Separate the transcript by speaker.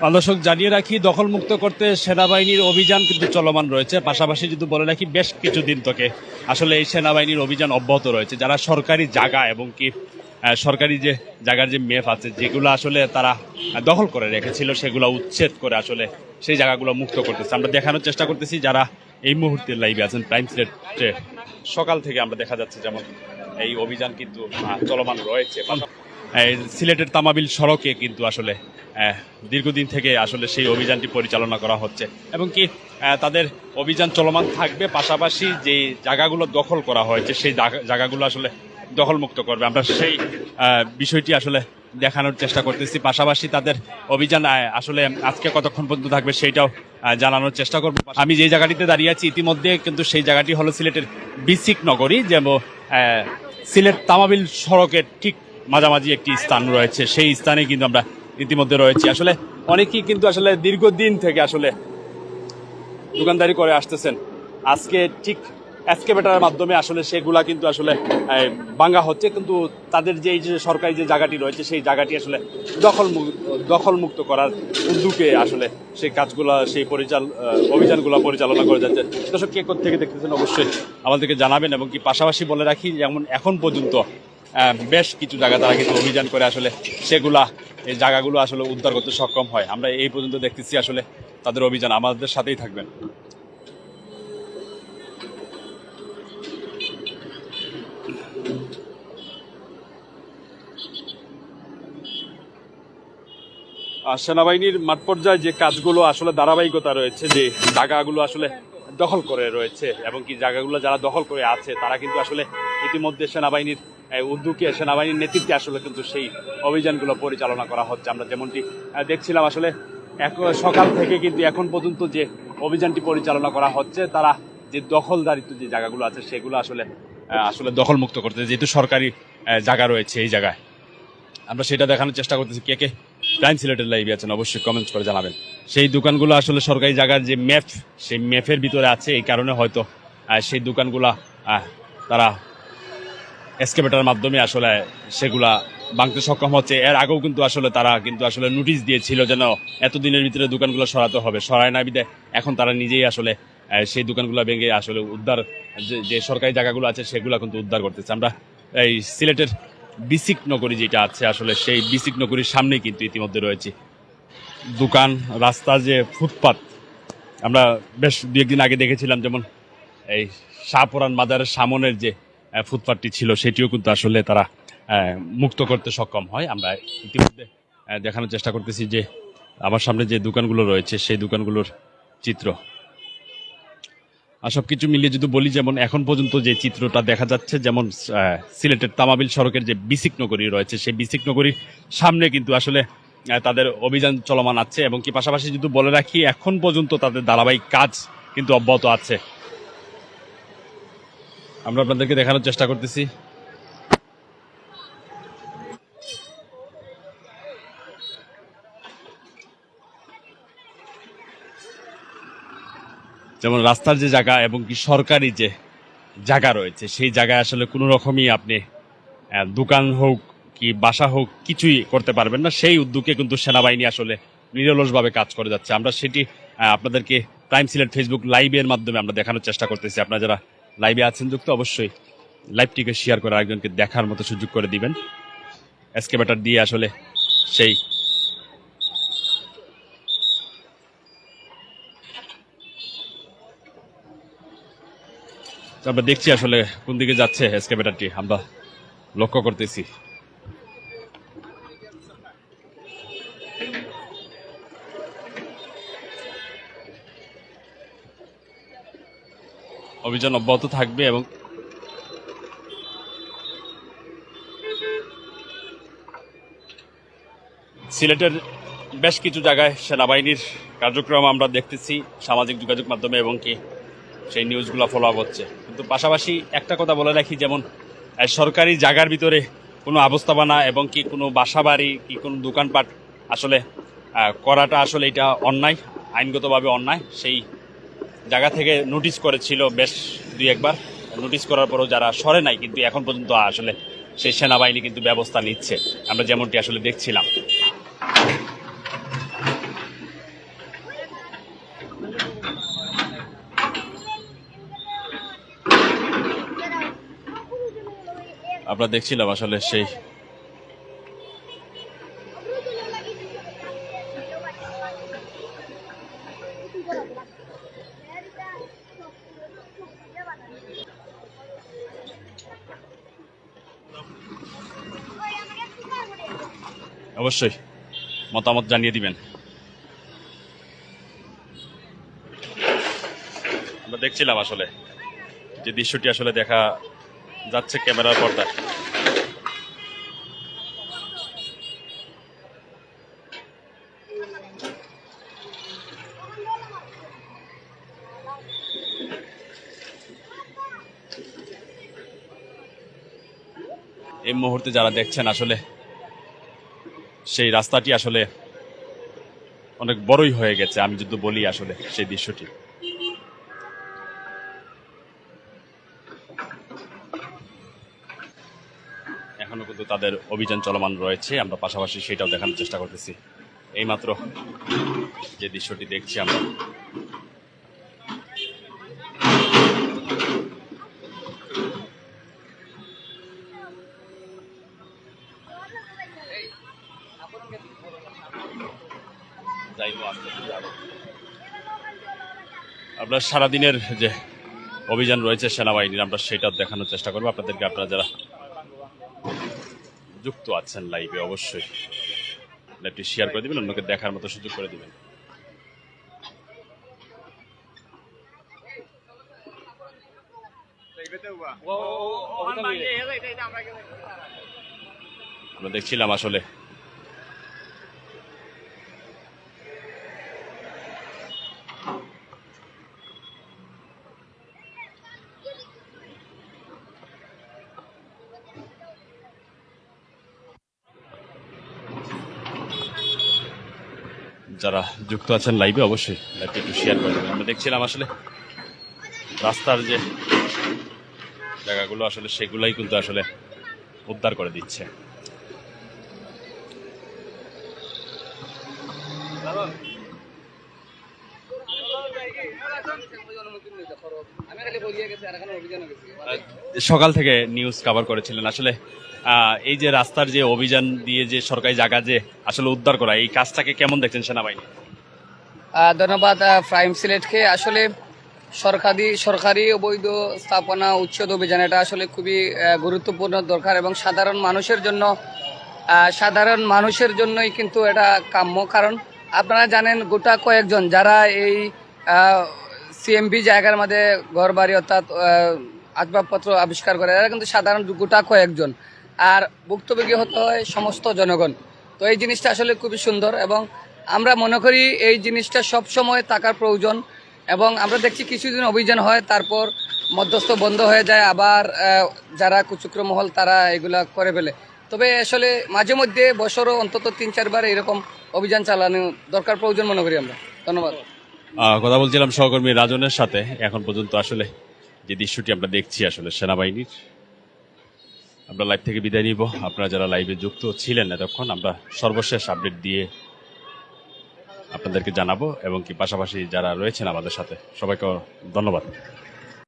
Speaker 1: দর্শক, জানিয়ে রাখি, দখলমুক্ত করতে সেনাবাহিনীর অভিযান কিন্তু চলমান রয়েছে। পাশাপাশি যদি বলে রাখি, বেশ কিছুদিন থেকে আসলে এই সেনাবাহিনীর অভিযান অব্যাহত রয়েছে। যারা সরকারি জায়গা এবং কি সরকারি যে জায়গার যে মেপ আছে, যেগুলো আসলে তারা দখল করে রেখেছিল, সেগুলো উচ্ছেদ করে আসলে সেই জায়গাগুলো মুক্ত করতেছে। আমরা দেখানোর চেষ্টা করতেছি, যারা এই মুহূর্তে লাইভে আছেন, প্রাইম সিলেটে সকাল থেকে আমরা দেখা যাচ্ছে যেমন এই অভিযান কিন্তু চলমান রয়েছে। সিলেটের তামাবিল সড়কে কিন্তু আসলে দীর্ঘদিন থেকে আসলে সেই অভিযানটি পরিচালনা করা হচ্ছে। এবং কি তাদের অভিযান চলমান থাকবে, পাশাপাশি যে জায়গাগুলো দখল করা হয়েছে, সেই জায়গাগুলো আসলে দখলমুক্ত করবে। আমরা সেই বিষয়টি আসলে দেখানোর চেষ্টা করতেছি। পাশাপাশি তাদের অভিযান আসলে আজকে কতক্ষণ পর্যন্ত থাকবে সেইটাও জানানোর চেষ্টা করব। আমি যে জায়গাটিতে দাঁড়িয়ে আছি, ইতিমধ্যে কিন্তু সেই জায়গাটি হলো সিলেটের বিসিক নগরী, যেমন সিলেট তামাবিল সড়কের ঠিক মাঝামাঝি একটি স্থান রয়েছে। সেই স্থানে কিন্তু আমরা ইতিমধ্যে রয়েছি। আসলে অনেকেই কিন্তু আসলে দীর্ঘদিন থেকে আসলে দোকানদারি করে আসতেছেন। আজকে ঠিক এক্সকেভেটারের মাধ্যমে আসলে সেগুলা কিন্তু আসলে ভাঙা হচ্ছে। কিন্তু তাদের যে, এই যে সরকারি যে জায়গাটি রয়েছে, সেই জায়গাটি আসলে দখল দখলমুক্ত করার উদ্যোগে আসলে সেই কাজগুলা, সেই পরিচাল অভিযানগুলো পরিচালনা করে যাচ্ছে। দর্শক, কে থেকে দেখতেছেন অবশ্যই আমাদেরকে জানাবেন এবং কি পাশাপাশি বলে রাখি, যেমন এখন পর্যন্ত বেশ কিছু জায়গা তারা কিন্তু অভিযান করে আসলে সেগুলা, এই জায়গাগুলো আসলে উদ্ধার করতে সক্ষম হয়। আমরা এই পর্যন্ত দেখতেছি আসলে তাদের অভিযান। আমাদের সাথেই থাকবেন। সেনাবাহিনীর মাঠ পর্যায়ে যে কাজগুলো আসলে ধারাবাহিকতা রয়েছে, যে জায়গাগুলো আসলে দখল করে রয়েছে এবং কি জায়গাগুলো যারা দখল করে আছে, তারা কিন্তু আসলে ইতিমধ্যে সেনাবাহিনীর উদ্যোগে সেনাবাহিনীর নেতৃত্বে আসলে কিন্তু সেই অভিযানগুলো পরিচালনা করা হচ্ছে। আমরা যেমনটি দেখছিলাম আসলে এক সকাল থেকে কিন্তু এখন পর্যন্ত যে অভিযানটি পরিচালনা করা হচ্ছে, তারা যে দখলদারিত্ব যে জায়গাগুলো আছে, সেগুলো আসলে আসলে দখলমুক্ত করতে যেহেতু সরকারি জায়গা রয়েছে এই জায়গায়। আমরা সেটা দেখানোর চেষ্টা করতেছি। কে কে প্রাইম সিলেটের লাইভে আছেন, অবশ্যই কমেন্টস করে জানাবেন। সেই দোকানগুলো আসলে সরকারি জায়গার যে ম্যাপ, সেই ম্যাপের ভিতরে আছে, এই কারণে হয়তো সেই দোকানগুলা তারা এসকেভেটার মাধ্যমে আসলে সেগুলা ভাঙতে সক্ষম হচ্ছে। এর আগেও কিন্তু আসলে তারা কিন্তু আসলে নোটিশ দিয়েছিল যেন এতদিনের ভিতরে দোকানগুলো সরাতে হবে। সরায় না বিদে, এখন তারা নিজেই আসলে সেই দোকানগুলো ভেঙে আসলে উদ্ধার, যে- সরকারি জায়গাগুলো আছে সেগুলো কিন্তু উদ্ধার করতেছে। আমরা এই সিলেটের বিসিক নগরী যেটা আছে, আসলে সেই বিসিক নগরীর সামনেই কিন্তু ইতিমধ্যে রয়েছে। দোকান, রাস্তা, যে ফুটপাত, আমরা বেশ দু একদিন আগে দেখেছিলাম যেমন এই শাহপুরান মাজারের সামনের যে ফুটপাতটি ছিল, সেটিও কিন্তু আসলে তারা মুক্ত করতে সক্ষম হয়। আমরা ইতিমধ্যে দেখানোর চেষ্টা করতেছি যে আমার সামনে যে দোকানগুলো রয়েছে, সেই দোকানগুলোর চিত্র। আর সব কিছু মিলিয়ে যদি বলি, যেমন এখন পর্যন্ত যে চিত্রটা দেখা যাচ্ছে, যেমন সিলেটের তামাবিল সড়কের যে বিসিক নগরী রয়েছে, সেই বিসিক নগরীর সামনে কিন্তু আসলে তাদের অভিযান চলমান আছে। এবং কি পাশাপাশি যদি বলে রাখি, এখন পর্যন্ত তাদের ধারাবাহিক কাজ কিন্তু অব্যাহত আছে। আমরা আপনাদেরকে দেখানোর চেষ্টা করতেছি। যেমন রাস্তার যে জায়গা এবং কি সরকারি যে জায়গা রয়েছে, সেই জায়গায় আসলে কোনো রকমই আপনি দোকান হোক কি বাসা হোক কিছুই করতে পারবেন না। সেই উদ্যোগে কিন্তু সেনাবাহিনী আসলে নিরলসভাবে কাজ করে যাচ্ছে। আমরা সেটি আপনাদেরকে প্রাইম সিলেট ফেসবুক লাইভের মাধ্যমে আমরা দেখানোর চেষ্টা করতেছি। আপনারা যারা লাইভে আছেন যুক্ত, অবশ্যই লাইভটিকে শেয়ার করে একজনকে দেখার মতো সুযোগ করে দিবেন। এসকেভেটার দিয়ে আসলে সেই আমরা দেখছি আসলে কোন দিকে যাচ্ছে এসকেভেটারটি আমরা লক্ষ্য করতেছি। অভিযান অব্যাহত থাকবে এবং সিলেটের বেশ কিছু জায়গায় সেনাবাহিনীর কার্যক্রম আমরা দেখতেছি সামাজিক যোগাযোগ মাধ্যমে এবং কি সেই নিউজগুলো ফলো আপ হচ্ছে। কিন্তু পাশাপাশি একটা কথা বলে রাখি, যেমন সরকারি জায়গার ভিতরে কোনো অবস্থাবানা এবং কি কোনো বাসা বাড়ি কি কোনো দোকানপাট আসলে করাটা আসলে এটা অন্যায়, আইনগতভাবে অন্যায়, সেই জায়গা থেকে নোটিশ করেছিল বেশ দুই একবার। নোটিশ করার পরও যারা সরে নাই, কিন্তু এখন পর্যন্ত আসলে সেই সেনাবাহিনী কিন্তু ব্যবস্থা নিচ্ছে। আমরা যেমনটি আসলে দেখছিলাম। আমরা দেখছিলাম আসলে সেই অবশ্যই মতামত জানিয়ে দিবেন। আমরা দেখছিলাম আসলে যে দৃশ্যটি আসলে দেখা যাচ্ছে ক্যামেরার পর্দায়। এই মুহূর্তে যারা দেখছেন আসলে সেই রাস্তাটি আসলে অনেক বড়ই হয়ে গেছে, আমি যদি বলি আসলে সেই দৃশ্যটি। এখনও কিন্তু তাদের অভিযান চলমান রয়েছে, আমরা পাশাপাশি সেটাও দেখানোর চেষ্টা করতেছি। এইমাত্র যে দৃশ্যটি দেখছি আমরা। আপনার সারাদিনের যে অভিযান রয়েছে সেনাবাহিনীর, আমরা সেটা দেখানোর চেষ্টা করব। আপনাদেরকে আপনারা যারা যুক্ত আছেন লাইভে অবশ্যই লাইভটি শেয়ার করে দিবেন, অন্যকে দেখার মতো সুযোগ করে দেবেন। আমরা দেখছিলাম আসলে যারা যুক্ত আছেন লাইভে অবশ্যই লাইভটা একটু শেয়ার করে দেবেন। আমরা দেখছিলাম আসলে রাস্তার যে জায়গাগুলো, আসলে সেগুলাই কিন্তু আসলে উদ্ধার করে দিচ্ছে।
Speaker 2: আমি খালি বলিয়ে গেছি আর এখন অভিযান গেছি
Speaker 1: সকাল থেকে নিউজ কভার করেছিলেন। আসলে এই যে রাস্তার যে অভিযান দিয়ে যে সরকারি জায়গা যে আসলে উদ্ধার করা, এই কাজটাকে কেমন দেখছেন সেনাবাহিনী?
Speaker 2: ধন্যবাদ প্রাইম সিলেটকে আসলে সরকারি সরকারি অবৈধ স্থাপনা উচ্ছেদ অভিযান, এটা আসলে খুবই গুরুত্বপূর্ণ, দরকার এবং সাধারণ মানুষের জন্য সাধারণ মানুষের জন্যই কিন্তু এটা কাম্য কারণ। আপনারা জানেন গোটা কয়েকজন যারা এই সিএমবি জায়গার মধ্যে ঘর বাড়ি অর্থাৎ আসবাবপত্র আবিষ্কার করে। এরা কিন্তু সাধারণ গোটা কয়েকজন। আর ভুক্তভোগী হতে হয় সমস্ত জনগণ। তো এই জিনিসটা আসলে খুবই সুন্দর এবং আমরা মনে করি এই জিনিসটা সব সময় থাকার প্রয়োজন এবং আমরা দেখছি কিছুদিন অভিযান হয়, তারপর মধ্যস্থ বন্ধ হয়ে যায়, আবার যারা কুচক্র মহল তারা এগুলা করে ফেলে। তবে আসলে মাঝে মধ্যে বছরও অন্তত তিন চারবার এরকম অভিযান চালানো দরকার প্রয়োজন মনে করি আমরা। ধন্যবাদ।
Speaker 1: কথা বলছিলাম সহকর্মী রাজনের সাথে। এখন পর্যন্ত আসলে যে দৃশ্যটি আমরা দেখছি আসলে সেনাবাহিনীর, আমরা লাইভ থেকে বিদায় নিব। আপনারা যারা লাইভে যুক্ত ছিলেন এতক্ষণ, আমরা সর্বশেষ আপডেট দিয়ে আপনাদেরকে জানাব এবং কি পাশাপাশি যারা রয়েছেন আমাদের সাথে সবাইকে ধন্যবাদ।